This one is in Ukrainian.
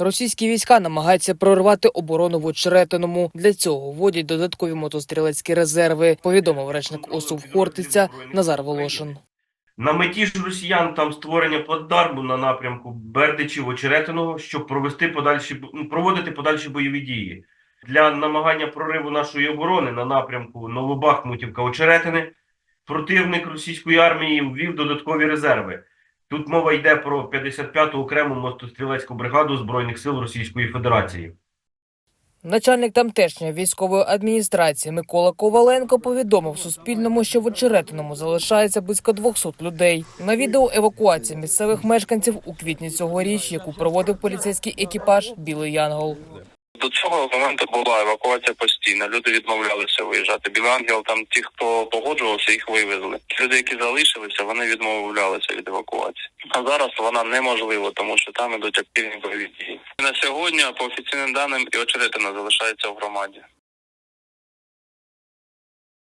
Російські війська намагаються прорвати оборону в Очеретиному. Для цього вводять додаткові мотострілецькі резерви. Повідомив речник ОСУ Хортиця Назар Волошин. На меті ж росіян там створення плацдарму на напрямку Бердичів Очеретиного, щоб провести подальші проводити подальші бойові дії для намагання прориву нашої оборони на напрямку Новобахмутівка Очеретини. Противник російської армії ввів додаткові резерви. Тут мова йде про 55-ту окрему мотострілецьку бригаду збройних сил Російської Федерації. Начальник тамтешньої військової адміністрації Микола Коваленко повідомив Суспільному, що в Очеретиному залишається близько 200 людей. На відео евакуація місцевих мешканців у квітні цьогоріч, яку проводив поліцейський екіпаж Білий Янгол. До цього моменту була евакуація постійна. Люди відмовлялися виїжджати. Білий ангел, там ті, хто погоджувався, їх вивезли. Люди, які залишилися, вони відмовлялися від евакуації. А зараз вона неможлива, тому що там ідуть активні бойові дії. На сьогодні, по офіційним даним, і очеретина залишається в громаді.